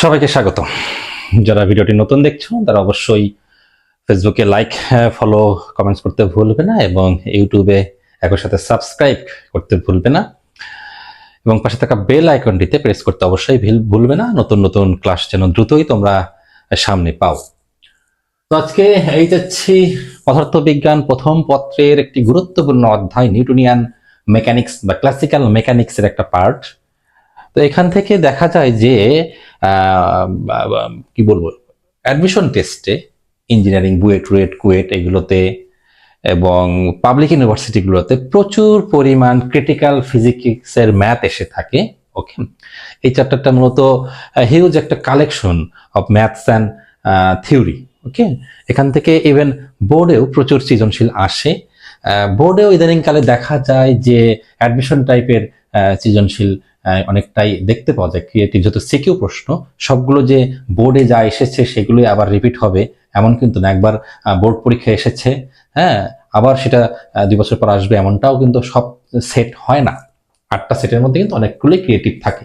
সবাইকে স্বাগত। যারা ভিডিওটি নতুন দেখছ, তারা অবশ্যই ফেসবুকে লাইক ফলো কমেন্টস করতে ভুলবে না এবং ইউটিউবে একই সাথে সাবস্ক্রাইব করতে ভুলবে না। এবং পাশে থাকা বেল আইকনটিতে প্রেস করতে অবশ্যই ভিল- ভুলবে না। নতুন নতুন ক্লাস যেন দ্রুতই তোমরা সামনে পাও। তো আজকে এই যাচ্ছি পদার্থবিজ্ঞান প্রথম পত্রের একটি গুরুত্বপূর্ণ অধ্যায় নিউটনিয়ান মেকানিক্স বা ক্লাসিক্যাল মেকানিক্সের একটা পার্ট তো এখান থেকে দেখা যায় যে কি বলব অ্যাডমিশন টেস্টে ইঞ্জিনিয়ারিং বুয়েট, রুয়েট, কুয়েট এগুলোতে এবং পাবলিক ইউনিভার্সিটিগুলোতে প্রচুর পরিমাণ ক্রিটিক্যাল ফিজিক্সের ম্যাথ এসে থাকে ওকে এই চ্যাপ্টারটা মূলত হিউজ একটা collection of maths and theory okay এখান থেকে ইভেন বোর্ডেও প্রচুর সৃজনশীল আসে। বোর্ডেও ইদানিংকালে দেখা যায় যে অ্যাডমিশন টাইপের সৃজনশীল অনেকটাই দেখতে পাওয়া যায় ক্রিয়েটিভ যত সিকিউ প্রশ্ন, সবগুলো যে বোর্ডে যা এসেছে সেগুলোই আবার রিপিট হবে, এমন কিন্তু না, একবার বোর্ড পরীক্ষা এসেছে হ্যাঁ আবার সেটা দুই বছর পর আসবে, এমনটাও কিন্তু সব সেট হয় না। আটটা সেটের মধ্যে কিন্তু অনেকগুলোই ক্রিয়েটিভ থাকে।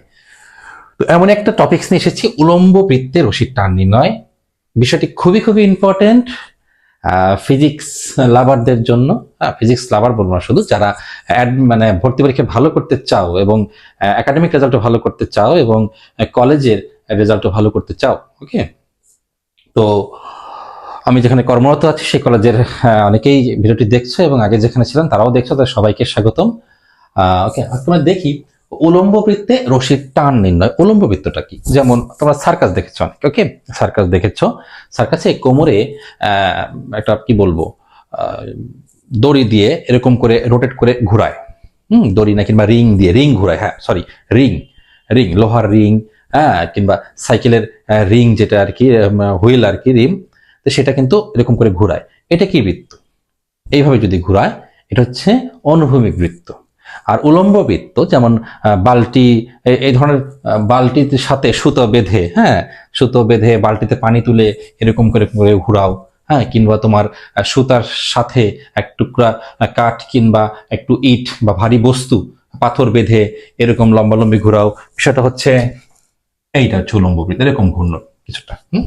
তো এমন একটা টপিক্স নিয়ে এসেছি, উলম্ব বৃত্তের রশির টান নির্ণয়। বিষয়টি খুবই খুবই ইম্পর্টেন্ট ফিজিক্স লাভারদের জন্য ফিজিক্স লাভার বলব না শুধু, যারা add- মানে ভর্তি পরীক্ষা ভালো করতে চাও এবং একাডেমিক রেজাল্টও ভালো করতে চাও এবং কলেজের রেজাল্টও ভালো করতে চাও ওকে তো আমি যেখানে কর্মরত আছি, সেই কলেজের অনেকেই ভিডিওটি দেখছ এবং আগে যেখানে ছিলাম, তারাও দেখছ, তাদের সবাইকে স্বাগতম। ওকে তোমরা দেখি উলম্ব বৃত্তে রশির টান নির্ণয়। উলম্ব বৃত্তটা কি? যেমন তোমরা সার্কাস দেখেছ অনেক ওকে সার্কাস দেখেছ। সার্কাসে কোমরে একটা কি বলব দড়ি দিয়ে এরকম করে রোটেট করে ঘুরায়। হুম, দড়ি না কিংবা রিং দিয়ে রিং ঘুরায় হ্যাঁ সরি রিং রিং লোহার রিং হ্যাঁ কিংবা সাইকেলের রিং যেটা আর কি হুইল আর কি রিম তো সেটা কিন্তু এরকম করে ঘুরায়। এটা কি বৃত্ত? এইভাবে যদি ঘুরায়, এটা হচ্ছে অনুভূমিক বৃত্ত। আর উলম্ব বৃত্ত যেমন বালতি এই ধরনের আহ, বালতির সাথে সুতো বেঁধে হ্যাঁ সুতো বেঁধে বালতিতে পানি তুলে এরকম করে করে ঘুরাও হ্যাঁ কিংবা তোমার সুতার সাথে এক টুকরা কাঠ কিংবা একটু ইট বা ভারী বস্তু পাথর বেঁধে এরকম লম্বালম্বি ঘুরাও। বিষয়টা হচ্ছে এইটা হচ্ছে উলম্ব বৃত্ত এরকম ঘূর্ণ কিছুটা হুম?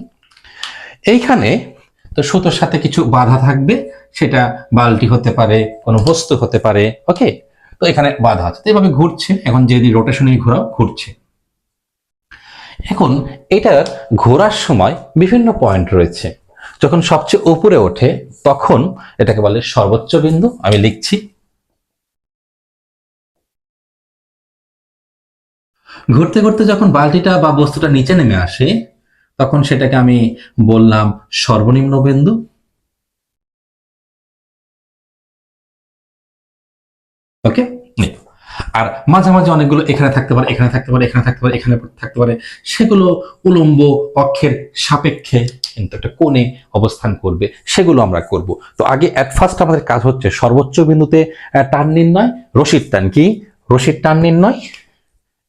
এইখানে তো সুতোর সাথে কিছু বাধা থাকবে সেটা বালতি হতে পারে কোনো বস্তু হতে পারে ওকে তো এখানে বাধা আছে। তো এইভাবে ঘুরছে। এখন যদি রোটেশনে ঘোরাও ঘুরছে। এখন এটার ঘোরার সময় বিভিন্ন পয়েন্ট রয়েছে। যখন সবচেয়ে উপরে ওঠে, তখন এটাকে বলে সর্বোচ্চ বিন্দু। আমি লিখছি। ঘুরতে ঘুরতে যখন বালতিটা বা বস্তুটা নিচে নেমে আসে, তখন সেটাকে আমি বললাম সর্বনিম্ন বিন্দু। ওকে আর মাঝে মাঝে অনেকগুলো এখানে থাকতে পারে, এখানে থাকতে পারে, এখানে থাকতে পারে, এখানে থাকতে পারে। সেগুলো উলম্ব অক্ষের সাপেক্ষে কিন্তু একটা কোণে অবস্থান করবে। সেগুলো আমরা করব। তো আগে অ্যাট ফার্স্ট আমাদের কাজ হচ্ছে সর্বোচ্চ বিন্দুতে টান নির্ণয়, রশির টান কি? রশির টান নির্ণয়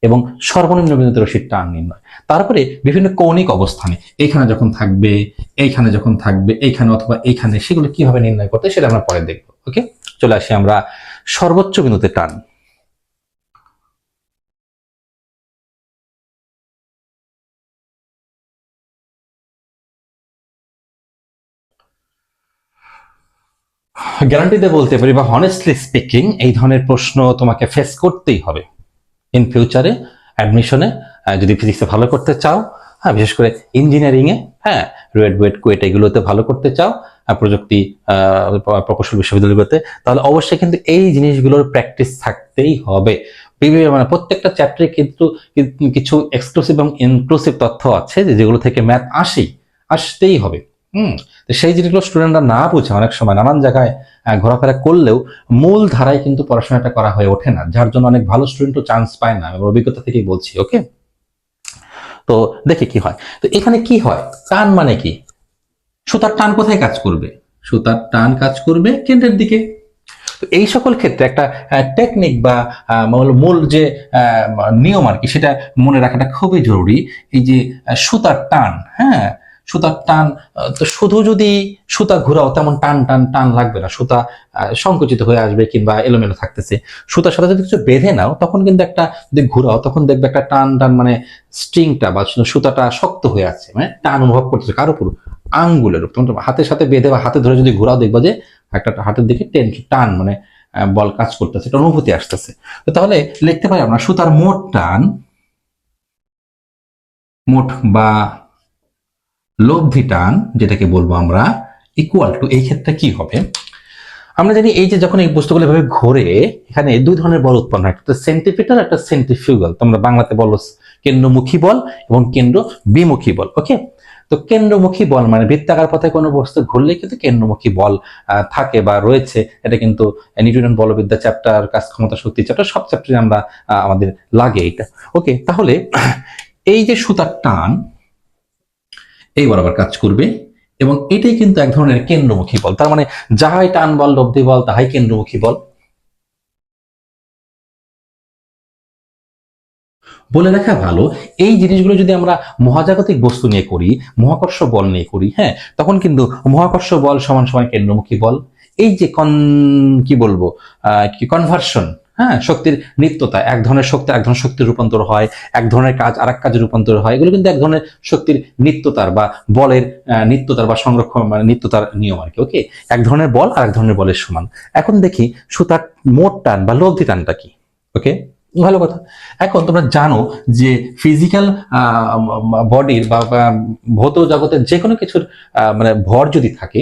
এবং সর্বনিম্ন বিন্দুতে রশির টান নির্ণয়। তারপরে বিভিন্ন কৌণিক অবস্থানে, এইখানে যখন থাকবে, এইখানে যখন থাকবে, এইখানে অথবা এইখানে, সেগুলো কীভাবে নির্ণয় করতে সেটা আমরা পরে দেখব। ওকে চলে আসি আমরা সর্বোচ্চ বিন্দুতে টান। গ্যারান্টিতে বলতে পারি বা হনেস্টলি স্পিকিং এই ধরনের প্রশ্ন তোমাকে ফেস করতেই হবে। ইন ফিউচারে অ্যাডমিশনে যদি ফিজিক্সে ভালো করতে চাও হ্যাঁ বিশেষ করে ইঞ্জিনিয়ারিং এ হ্যাঁ রুয়েট বুয়েট কুয়েট এগুলোতে ভালো করতে চাও প্রযুক্তি প্রকৌশল বিশ্ববিদ্যালয়গুলোতে, তাহলে অবশ্যই কিন্তু এই জিনিসগুলোর প্র্যাকটিস থাকতেই হবে। বিভিন্ন মানে প্রত্যেকটা চ্যাপ্টারে কিন্তু কিছু এক্সক্লুসিভ এবং ইনক্লুসিভ তথ্য আছে, যে যেগুলো থেকে ম্যাথ আসেই, আসতেই হবে। হুম? তো সেই জিনিসগুলো স্টুডেন্টরা না বুঝে অনেক সময় নানান জায়গায় ঘোরাফেরা করলেও মূল ধারায় কিন্তু পড়াশোনাটা করা হয়ে ওঠে না, যার জন্য অনেক ভালো স্টুডেন্টও চান্স পায় না আমি অভিজ্ঞতা থেকেই বলছি ওকে তো দেখি কি হয়। তো এখানে কি হয়? টান মানে কি? সুতার টান কোথায় কাজ করবে? সুতার টান কাজ করবে কেন্দ্রের দিকে। তো এই সকল ক্ষেত্রে একটা টেকনিক বা মূল- যে নিয়ম আর কি, সেটা মনে রাখাটা খুবই জরুরি। এই যে সুতার টান হ্যাঁ? সুতার টান তো শুধু যদি সুতা ঘোরাও, তেমন টান টান টান লাগবে না। সুতা সংকুচিত হয়ে আসবে কিংবা এলোমেলো থাকতেছে। সুতার সাথে যদি কিছু বেঁধে নাও, তখন কিন্তু একটা যদি ঘোরাও, তখন দেখবে একটা টান টান মানে স্ট্রিংটা বা সুতাটা শক্ত হয়ে আছে মানে টান অনুভব করতেছে কার উপর। আঙ্গুলের হাতের সাথে বেঁধে বা হাতে ধরে যদি ঘোরাও দেখবা যে একটা হাতের দিকে টেন টান মানে বল কাজ করতেছে, এটা অনুভূতি আসতেছে। তো তাহলে লিখতে পারি আমরা, সুতার মোট টান, মোট বা লব্ধি টান, যেটাকে বলব আমরা ইকুয়াল টু এই ক্ষেত্রে কি হবে? আমরা জানি এই যে যখন এই বস্তুগুলো এভাবে ঘোরে, এখানে দুই ধরনের বল উৎপন্ন হয়, একটা সেন্টিপিটাল একটা সেন্ট্রিফিউগাল তোমরা বাংলাতে বলো কেন্দ্রমুখী বল এবং কেন্দ্র বিমুখী বল ওকে তো কেন্দ্রমুখী বল মানে বৃত্তাকার পথে কোনো বস্তু ঘুরলে কিন্তু কেন্দ্রমুখী বল থাকে বা রয়েছে। এটা কিন্তু নিউটন বলবিদ্যা চ্যাপ্টার কাজ ক্ষমতা শক্তি চ্যাপ্টার সব চ্যাপ্টারে আমরা আমাদের লাগে এটা ওকে তাহলে এই যে সুতার টান, এই বরাবর কাজ করবে এবং এটাই কিন্তু এক ধরনের কেন্দ্রমুখী বল। তার মানে যাহাই টান বল, লব্ধি বল, তাহাই কেন্দ্রমুখী বল। বলে রাখা ভালো, এই জিনিসগুলো যদি আমরা মহাজাগতিক বস্তু নিয়ে করি, মহাকর্ষ বল নিয়ে করি হ্যাঁ তখন কিন্তু মহাকর্ষ বল সমান সমান কেন্দ্রমুখী বল। এই যে কন, কি বলব কি কনভার্সন হ্যাঁ শক্তির নিত্যতা, এক ধরনের শক্তি এক ধরনের শক্তির রূপান্তর হয়, এক ধরনের কাজ আর এক কাজে রূপান্তর হয়, এগুলো কিন্তু এক ধরনের শক্তির নিত্যতার বা বলের নিত্যতার বা সংরক্ষণ মানে নিত্যতার নিয়ম আর কি ওকে এক ধরনের বল আর এক ধরনের বলের সমান। এখন দেখি সুতার মোট টান বা লব্ধি টানটা কি ওকে ভালো কথা। এখন তোমরা জানো যে ফিজিক্যাল বডির বা ভৌত জগতের যে কোনো কিছুর মানে ভর যদি থাকে,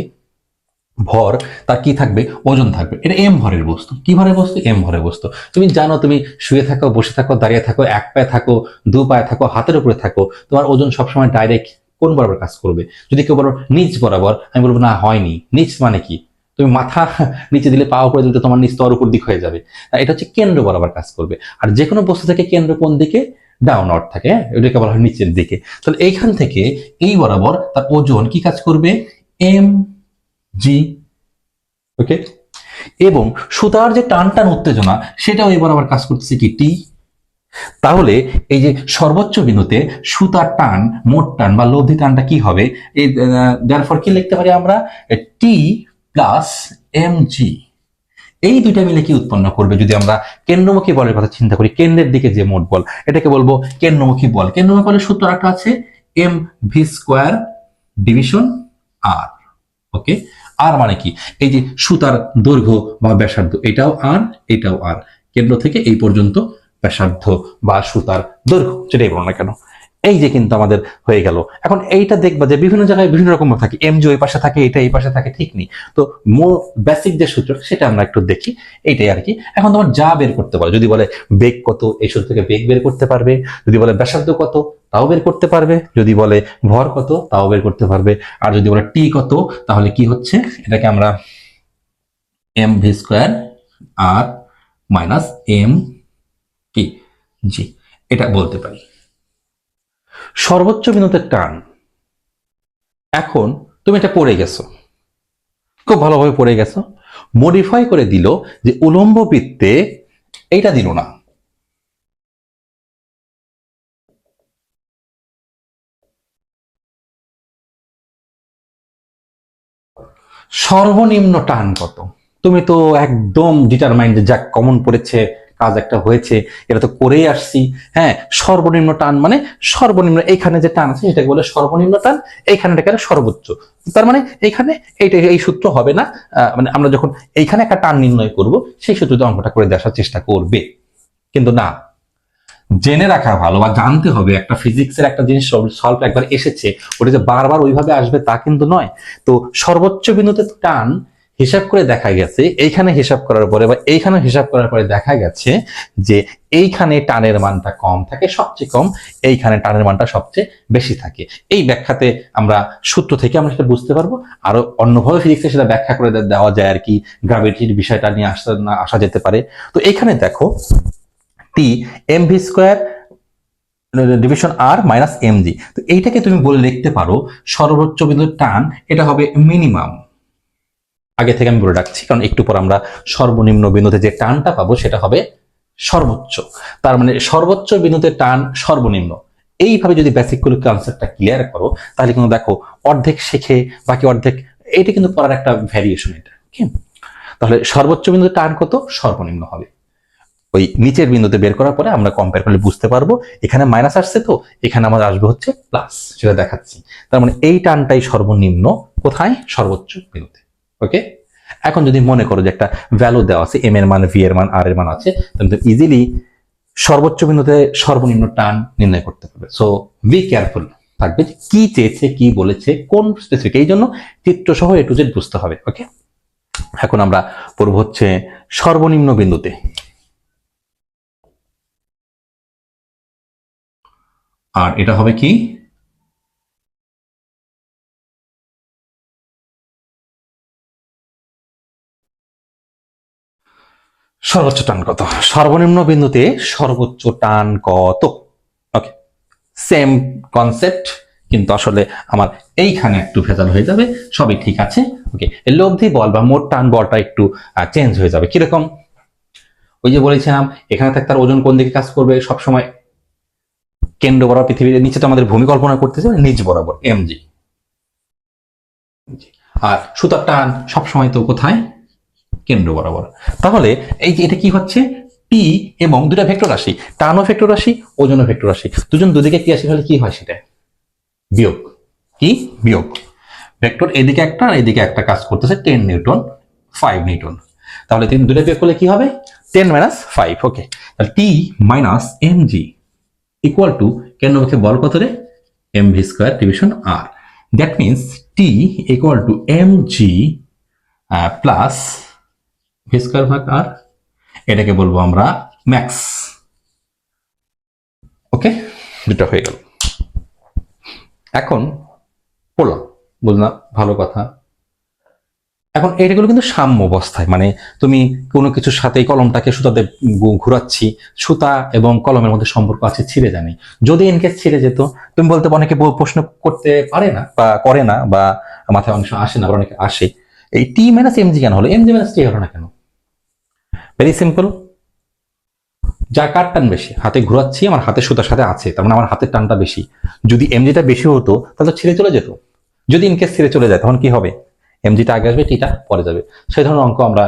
ভর, তার কি থাকবে? ওজন থাকবে। এটা এম ভরের বস্তু। কি ভরের বস্তু? এম ভরের বস্তু। তুমি জানো, তুমি শুয়ে থাকো, বসে থাকো, দাঁড়িয়ে থাকো, এক পায়ে থাকো, দু পায়ে থাকো, হাতের উপরে থাকো, তোমার ওজন সবসময় ডাইরেক্ট কোন বরাবর কাজ করবে? যদি কেউ বলো, নিচ বরাবর, আমি বলব, না, হয়নি। নিচ মানে কি? তুমি মাথা নিচে দিলে পা উপরে দিলে তোমার নিচ উপর দিক হয়ে যাবে। এটা হচ্ছে কেন্দ্র বরাবর কাজ করবে। আর যে কোনো বস্তু থেকে কেন্দ্র কোন দিকে? ডাউনওয়ার্ড থাকে হ্যাঁ? এটাকে বলা হয় নিচের দিকে। তাহলে এইখান থেকে এই বরাবর তার ওজন কি কাজ করবে? এম জি ওকে এবং সুতার যে টান টান উত্তেজনা, সেটাও এই বরাবর কাজ করতেছে কি? টি তাহলে এই যে সর্বোচ্চ বিন্দুতে সুতার টান, মোট টান বা লব্ধি টানটা কি হবে? এই ফর কি লিখতে পারি আমরা? টি প্লাস এম জি এই দুইটা মিলে কি উৎপন্ন করবে? যদি আমরা কেন্দ্রমুখী বলের কথা চিন্তা করি, কেন্দ্রের দিকে যে মোট বল, এটাকে বলব কেন্দ্রমুখী বল। কেন্দ্রমুখী বলের সূত্র একটা আছে M V square division R okay R মানে কি? এই যে সুতার দৈর্ঘ্য বা ব্যাসার্ধ, এটাও আর এটাও আর কেন্দ্র থেকে এই পর্যন্ত ব্যাসার্ধ বা সুতার দৈর্ঘ্য, যেটাই বলো না কেন। এই যে কিন্তু আমাদের হয়ে গেল। এখন এইটা দেখবা যে বিভিন্ন জায়গায় বিভিন্ন রকম থাকে। এম জি ওই পাশে থাকে, এটা এই পাশে থাকে, ঠিক নেই। তো মোর বেসিক যে সূত্র, সেটা আমরা একটু দেখি। এইটাই আর কি এখন তোমার যা বের করতে পারো, যদি বলে বেগ কত, এই সূত্র থেকে বেগ বের করতে পারবে। যদি বলে ব্যাসার্ধ কত, তাও বের করতে পারবে। যদি বলে ভর কত, তাও বের করতে পারবে। আর যদি বলে টি কত, তাহলে কি হচ্ছে? এটাকে আমরা M V square R minus M কি জি এটা বলতে পারি। সর্বোচ্চ বিন্দুতে টান। এখন তুমি এটা পড়ে গেছো। খুব ভালোভাবে পড়ে গেছো। মডিফাই করে দিল যে উলম্ব বৃত্তে এইটা দিল না। সর্বনিম্ন টান কত? তুমি তো একদম ডিটারমাইন্ড যে কমন পড়েছে কাজ একটা হয়েছে, এটা তো করেই আসছি হ্যাঁ সর্বনিম্ন টান মানে সর্বনিম্ন, এইখানে যে টান আছে সেটাকে বলে সর্বনিম্ন টান, এইখানে এটাকে সর্বোচ্চ। তার মানে এইখানে এইটা, এই সূত্র হবে না মানে আমরা যখন এইখানে একটা টান নির্ণয় করব, সেই সূত্রতে অঙ্কটা করে দেখার চেষ্টা করবে। কিন্তু না, জেনে রাখা ভালো বা জানতে হবে, একটা ফিজিক্সের একটা জিনিস সলভ একবার এসেছে, ওটা যে বারবার ওইভাবে আসবে তা কিন্তু নয়। তো সর্বোচ্চ বিন্দুতে টান হিসাব করে দেখা গেছে, এইখানে হিসাব করার পরে বা এইখানে হিসাব করার পরে দেখা গেছে যে এইখানে টানের মানটা কম থাকে, সবচেয়ে কম এইখানে টানের মানটা সবচেয়ে বেশি থাকে। এই ব্যাখ্যাতে আমরা সূত্র থেকে আমরা সেটা বুঝতে পারব। আরও অন্যভাবে ফিজিক্সে সেটা ব্যাখ্যা করে দেওয়া যায় আর কি গ্রাভিটির বিষয়টা নিয়ে আসা না আসা যেতে পারে। তো এখানে দেখো T M V square division R minus M G তো এইটাকে তুমি বলে লিখতে পারো সর্বোচ্চ বিন্দুর টান, এটা হবে মিনিমাম আগে থেকে আমি বলে রাখছি, কারণ একটু পর আমরা সর্বনিম্ন বিন্দুতে যে টানটা পাবো সেটা হবে সর্বোচ্চ। তার মানে সর্বোচ্চ বিন্দুতে টান সর্বনিম্ন। এইভাবে যদি বেসিকগুলো কনসেপ্টটা ক্লিয়ার করো, তাহলে কিন্তু দেখো অর্ধেক শেখে, বাকি অর্ধেক এটা কিন্তু পড়ার একটা ভ্যারিয়েশন এটা তাহলে সর্বোচ্চ বিন্দু টান কত? সর্বনিম্ন হবে। ওই নিচের বিন্দুতে বের করার পরে আমরা কম্পেয়ার করলে বুঝতে পারব, এখানে মাইনাস আসছে তো, এখানে আমাদের আসবে হচ্ছে প্লাস সেটা দেখাচ্ছি। তার মানে এই টানটাই সর্বনিম্ন, কোথায়? সর্বোচ্চ বিন্দুতে ওকে এখন যদি মনে করো যে একটা ভ্যালু দেওয়া আছে এম এর মান ভি এর মান আর এর মান আছে, তাহলে ইজিলি সর্বোচ্চ বিন্দুতে সর্বনিম্ন টান নির্ণয় করতে পারবে। সো বি কেয়ারফুল থাকবে যে কি চেয়েছে, কি বলেছে, কোন স্পেসিফিক এই জন্য চিত্র সহ এ টু জেড বুঝতে হবে ওকে এখন আমরা পড়ব হচ্ছে সর্বনিম্ন বিন্দুতে। আর এটা হবে কি? সর্বোচ্চ টান কত? সর্বনিম্ন বিন্দুতে সর্বোচ্চ টান কত? ওকে সেম কনসেপ্ট কিন্তু আসলে আমার এইখানে একটু ভেজাল হয়ে যাবে, সবই ঠিক আছে। ওকে লব্ধি বল বা মোট টান বলটা একটু চেঞ্জ হয়ে যাবে। কীরকম? ওই যে বলেছিলাম, এখানে থাকতে তার ওজন কোন দিকে কাজ করবে, সবসময় কেন্দ্র বরাবর পৃথিবীর নিচে তো আমাদের ভূমি কল্পনা করতেছে, নিচ বরাবর এমজি আর সুতার টান সবসময় তো কোথায়? কেন্দ্র বরাবর। তাহলে এই যে এটা কি হচ্ছে? পি এবং দুটা ভেক্টর রাশি, টানও ভেক্টর রাশি, ওজনও ভেক্টর রাশি। দুজন দুদিকে কি আসি? হলে কি হয় সেটা? বিয়োগ। কি? বিয়োগ। ভেক্টর এদিকে একটা আর এদিকে একটা কাজ করতেছে টেন নিউটন ফাইভ নিউটন। তাহলে তিন দুটা বিয়োগ করলে কি হবে? টেন মাইনাস ফাইভ ওকে তাহলে T minus M G equal to কেন্দ্রপক্ষে বল কত রে? M V square division R that means T equal to M G plus V square ভাগ আর এটাকে বলব আমরা ম্যাক্স ওকে দুটো হয়ে গেল। এখন পড়লাম বুঝলাম ভালো কথা। এখন এটাগুলো কিন্তু সাম্য অবস্থায় মানে তুমি কোনো কিছুর সাথে কলমটাকে সুতাতে ঘুরাচ্ছি, সুতা এবং কলমের মধ্যে সম্পর্ক আছে, ছিঁড়ে জানি যদি ইনকেস ছিঁড়ে যেত, তুমি বলতে অনেকে প্রশ্ন করতে পারে না বা করে না বা মাথায় অংশ আসে না অনেকে আসে। এই টি মাইনাস এমজি কেন হলো? এমজি মাইনাস টি হলো না কেন? ভেরি সিম্পল যার কার টান বেশি? হাতে ঘোরাচ্ছি, আমার হাতের সুতার সাথে আছে, তার মানে আমার হাতের টানটা বেশি। যদি এমজিটা বেশি হতো, তাহলে ছিঁড়ে চলে যেত। যদি ইনকেস ছিঁড়ে চলে যায়, তখন কি হবে? এমজিটা আগে আসবে টিটা পরে যাবে। সেই ধরনের অঙ্ক আমরা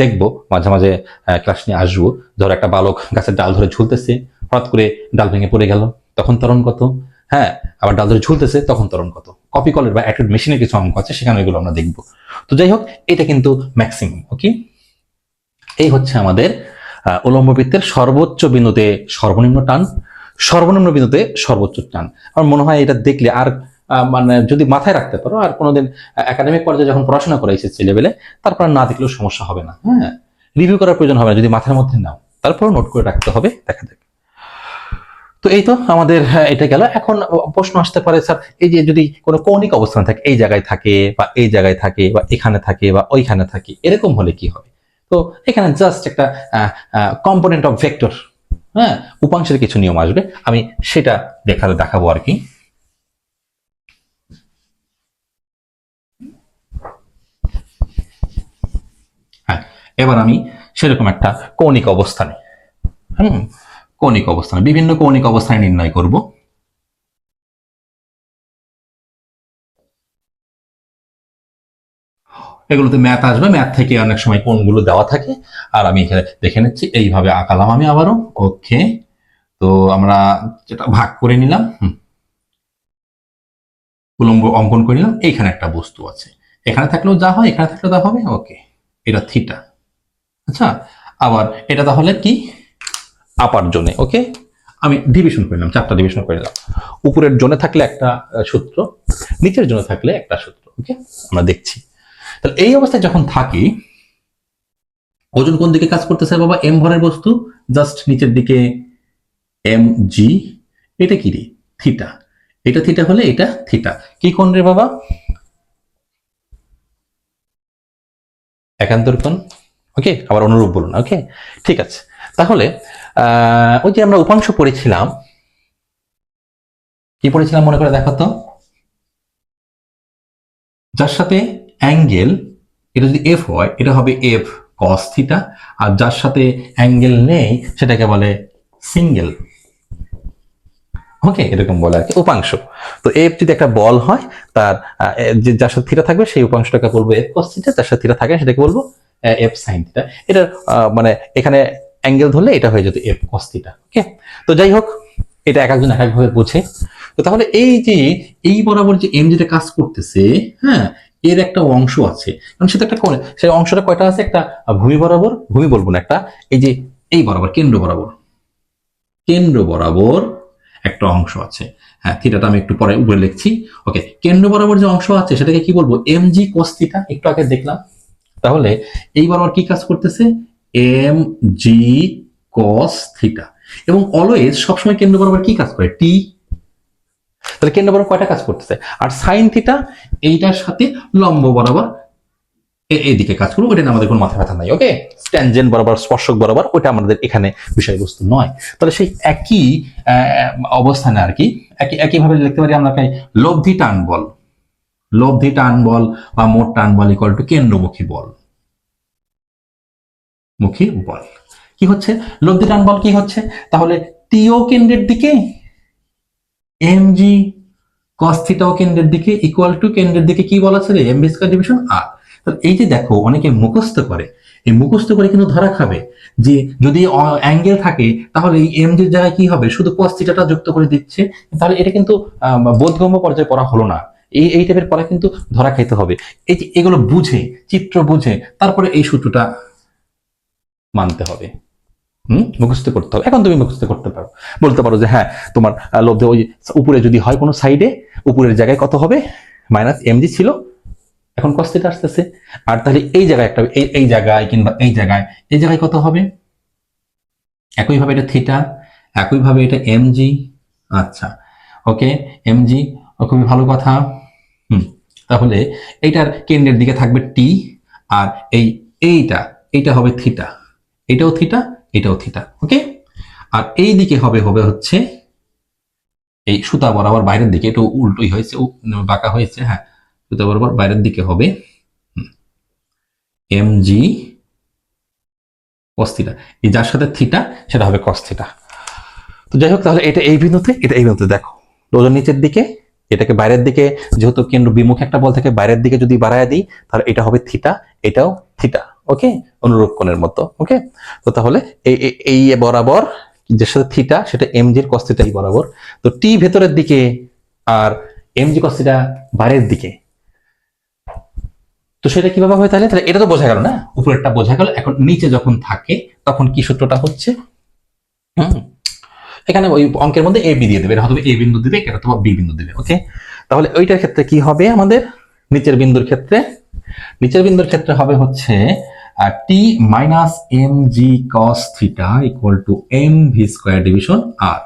দেখব, মাঝে মাঝে ক্লাস নিয়ে আসব। ধরো একটা বালক গাছের ডাল ধরে ঝুলতেছে, হঠাৎ করে ডাল ভেঙে পড়ে গেল, তখন তরণ কত? হ্যাঁ আবার ডাল ধরে ঝুলতেছে, তখন তরণ কত? কপি কলের বা অ্যাক্টিভ মেশিনের কিছু অঙ্ক আছে, সেখানে এগুলো আমরা দেখব। তো যাই হোক, এটা কিন্তু ম্যাক্সিমাম ওকে এই হচ্ছে আমাদের উলম্ব বৃত্তের সর্বোচ্চ বিন্দুতে সর্বনিম্ন টান, সর্বনিম্ন বিন্দুতে সর্বোচ্চ টান। আমার মনে হয় এটা দেখলে আর মানে যদি মাথায় রাখতে পারো, আর কোনোদিন একাডেমিক পর্যায়ে যখন পড়াশোনা করে এসেছে লেভেলে তারপর না দেখলেও সমস্যা হবে না। হ্যাঁ রিভিউ করার প্রয়োজন হবে না, যদি মাথার মধ্যে নাও। তারপর নোট করে রাখতে হবে, দেখা যাবে তো এই তো আমাদের এটা গেল। এখন প্রশ্ন আসতে পারে, স্যার, এই যে যদি কোনো কৌণিক অবস্থান থাকে, এই জায়গায় থাকে বা এই জায়গায় থাকে বা এখানে থাকে বা ওইখানে থাকে, এরকম হলে কি হবে? তো এখানে জাস্ট একটা কম্পোনেন্ট অফ ভেক্টর হ্যাঁ? উপাংশের কিছু নিয়ম আসবে। আমি সেটা দেখালে দেখাবো আর কি। হ্যাঁ এবার আমি সেরকম একটা কৌণিক অবস্থানে, হুম? কৌণিক অবস্থানে, বিভিন্ন কৌণিক অবস্থানে নির্ণয় করব। এগুলোতে ম্যাথ আসবে। ম্যাথ থেকে অনেক সময় কোনগুলো দেওয়া থাকে। আর আমি এখানে দেখে নিচ্ছি। এইভাবে আঁকালাম আমি আবারও। ওকে। তো আমরা যেটা ভাগ করে নিলাম। উলম্ব অঙ্কন করে নিলাম। এইখানে একটা বস্তু আছে। এখানে থাকলেও যা হয়, এখানে থাকলেও তা হবে, ওকে। এটা থিটা আচ্ছা আবার এটা তাহলে কি? আপার জোনে ওকে? আমি ডিভিশন করে নিলাম, চারটা ডিভিশন করে নিলাম। উপরের জোনে থাকলে একটা সূত্র, নিচের জোনে থাকলে একটা সূত্র, ওকে? আমরা দেখছি। তাহলে এই অবস্থায় যখন থাকি, ওজন কোন দিকে কাজ করতেছে বাবা? এম ভরের বস্তু। জাস্ট নিচের দিকে এম জি এটা কি রে? থিটা এটা থিটা হলে এটা থিটা কি কোন রে বাবা? একান্তর কোণ। ওকে আবার অনুরূপ বলুন। ওকে ঠিক আছে। তাহলে ওই যে আমরা উপাংশ পড়েছিলাম, কি পড়েছিলাম মনে করে দেখো তো যার সাথে অ্যাঙ্গেল, এটা যদি এফ হয়, এটা হবে এফ কস থিটা আর যার সাথে অ্যাঙ্গেল নেই, সেটাকে বলে সিঙ্গেল। ওকে এরকম বলে আর কি, উপাংশ। তো এফ যদি একটা বল হয়, তার যে যার সাথে থিটা থাকবে, সেই উপাংশটাকে বলব এফ কস থিটা যার সাথে থিটা থাকে, সেটাকে বলব এফ সাইন থিটা এটা মানে এখানে অ্যাঙ্গেল ধরলে এটা হয়ে যেত এফ কস থিটা ওকে তো যাই হোক, এটা এক একজন এক একভাবে বোঝে। তো তাহলে এই যে, এই বরাবর যে এম যেটা কাজ করতেছে হ্যাঁ এর একটা অংশ আছে। কারণ সেটা একটা সেই অংশটা কয়টা আছে? একটা ভূমি বরাবর, ভূমি বলব না, একটা এই যে এই বরাবর, কেন্দ্র বরাবর। কেন্দ্র বরাবর একটা অংশ আছে। হ্যাঁ থিটাটা আমি একটু পরে উপরে লিখছি। ওকে, কেন্দ্র বরাবর যে অংশ আছে, সেটাকে কি বলব? এম জি থিটা একটু আগে দেখলাম। তাহলে এই বরাবর কি কাজ করতেছে? এম জি কস থিটা এবং অলওয়েজ সবসময় কেন্দ্র বরাবর কি কাজ করে? টি তাহলে কেন্দ্র বরাবর কয়টা কাজ করতেছে? আর সাইন থিটা এইটার সাথে লম্ব বরাবর এইদিকে কাজ করব নিয়ে আমাদের কোনো মাথা ব্যথা নাই ওকে ট্যানজেন্ট বরাবর, স্পর্শক বরাবর ওটা আমাদের এখানে বিষয়বস্তু নয়। তাহলে সেই একই অবস্থানে আর কি, একই, একইভাবে লিখতে পারি আমরা লব্ধি টান বল। লব্ধি টান বল বা মোট টান বল ইকুয়াল টু কেন্দ্রমুখী বল। মুখী বল। কি হচ্ছে? লব্ধি টান বল কি হচ্ছে? তাহলে টিও কেন্দ্রের দিকে এম জি কস থিটাও কেন্দ্রের দিকে ইকুয়াল টু কেন্দ্রের দিকে কি বলা রে? এম বি ডিভিশন আর এই যে দেখো, অনেকে মুখস্থ করে। এই মুখস্থ করে কিন্তু ধরা খাবে যে যদি অ্যাঙ্গেল থাকে, তাহলে এই এম জির জায়গায় কি হবে? শুধু কস যুক্ত করে দিচ্ছে। তাহলে এটা কিন্তু বোধগম্য পর্যায়ে পড়া হলো না। এই এই টাইপের পড়া কিন্তু ধরা খাইতে হবে। এই এগুলো বুঝে, চিত্র বুঝে, তারপরে এই সূত্রটা মানতে হবে। হুম? মুখস্থ করতে হবে। এখন তুমি মুখস্থ করতে পারো। বলতে পারো যে হ্যাঁ তোমার লব্ধ ওই উপরে যদি হয় কোনো সাইডে উপরের জায়গায় কত হবে? মাইনাস এমজি ছিল। এখন কস্তিটা আসতেছে। আর তাহলে এই জায়গায় একটা, এই এই জায়গায় কিংবা এই জায়গায় এই জায়গায় কত হবে? একইভাবে এটা থিটা একইভাবে এটা এমজি আচ্ছা ওকে এম এমজি খুবই ভালো কথা। হুম, তাহলে এইটার কেন্দ্রের দিকে থাকবে টি আর এই, এইটা এইটা হবে থিটা এটাও থিটা এটাও থিটা ওকে আর এই দিকে হবে হবে হচ্ছে এই সুতা বরাবর বাইরের দিকে, একটু উল্টোই হয়েছে বাঁকা হয়েছে হ্যাঁ সুতা বরাবর বাইরের দিকে হবে এম জি কস্থিটা এই যার সাথে থিটা সেটা হবে কস্থিটা তো যাই হোক, তাহলে এটা এই বিন্দুতে, এটা এই বিন্দুতে, দেখো, ওজন নিচের দিকে, এটাকে বাইরের দিকে, যেহেতু কেন্দ্র বিমুখ একটা বল থেকে, বাইরের দিকে যদি বাড়ায় দিই, তাহলে এটা হবে থিটা এটাও থিটা ওকে অনুরূপ কোণের মতো ওকে তো তাহলে এই, এই- বরাবর যার সাথে থিটা সেটা এম জির কস্থিটাই বরাবর। তো টি ভেতরের দিকে আর এম জি কস্থিটা বাইরের দিকে। তো সেটা কীভাবে হয় তাহলে? তাহলে এটা তো বোঝা গেল না? উপরেরটা বোঝা গেল, এখন নিচে যখন থাকে, তখন কি সূত্রটা হচ্ছে? হুম। এখানে ওই অঙ্কের মধ্যে এ বি দিয়ে দেবে, এটা হয়তো এ বিন্দু দিবে, এটা তোমার বি বিন্দু দিবে ওকে তাহলে ওইটার ক্ষেত্রে কি হবে আমাদের? নিচের বিন্দুর ক্ষেত্রে? নিচের বিন্দুর ক্ষেত্রে হবে হচ্ছে T minus M G cos theta equal to M V square division R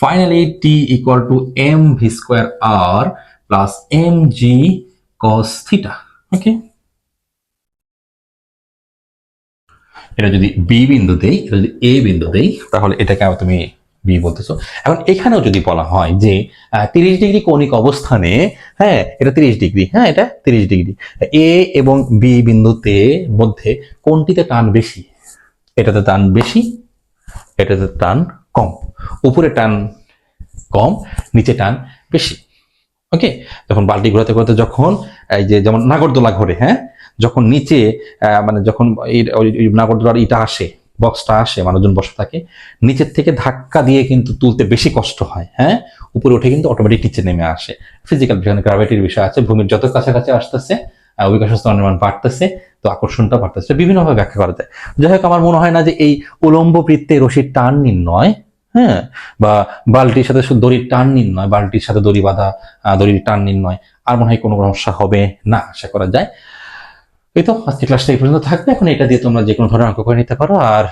finally T equal to M V square R plus M G cos theta okay এটা যদি বি বিন্দু দেই, এটা যদি এ বিন্দু দেই, তাহলে এটাকে তুমি বি বলতেছো। এখন এখানেও যদি বলা হয় যে তিরিশ ডিগ্রি কৌণিক অবস্থানে হ্যাঁ এটা তিরিশ ডিগ্রি হ্যাঁ এটা তিরিশ ডিগ্রি। এ এবং বি বিন্দুতে মধ্যে কোনটিতে টান বেশি? এটাতে টান বেশি, এটাতে টান কম। উপরে টান কম, নিচে টান বেশি। ওকে? যখন বালতি ঘোরাতে ঘোরাতে যখন, এই যে যেমন নাগরদোলা ঘোরে হ্যাঁ যখন নিচে মানে যখন নাগরদোলার ইটা আসে বক্সটা আসে, মানুষজন বসে থাকে, নিচের থেকে ধাক্কা দিয়ে কিন্তু তুলতে বেশি কষ্ট হয় হ্যাঁ? উপরে উঠে কিন্তু অটোমেটিক নিচে নেমে আসে। ফিজিক্যাল যেখানে গ্রাভিটির বিষয় আছে, ভূমির যত কাছাকাছি আসতেছে অভিকাশ স্তরের মান বাড়তেছে, তো আকর্ষণটা বাড়তেছে। বিভিন্নভাবে ব্যাখ্যা করা যায়। যাই হোক, আমার মনে হয় না যে এই উলম্ব বৃত্তে রশির টান নির্ণয় হ্যাঁ? বা বালতির সাথে দড়ির টান নির্ণয় বালতির সাথে দড়ি বাঁধা দড়ির টান নির্ণয়, আর মনে হয় কোনো সমস্যা হবে না, আশা করা যায়। এই তো, আজকে ক্লাসটা এই পর্যন্ত থাকবে। এখন এটা দিয়ে তোমরা যে কোনো ধরনের অঙ্ক করে নিতে পারো। আর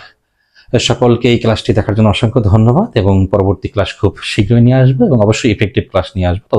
সকলকে এই ক্লাসটি দেখার জন্য অসংখ্য ধন্যবাদ এবং পরবর্তী ক্লাস খুব শীঘ্রই নিয়ে আসব এবং অবশ্যই ইফেক্টিভ ক্লাস নিয়ে আসব।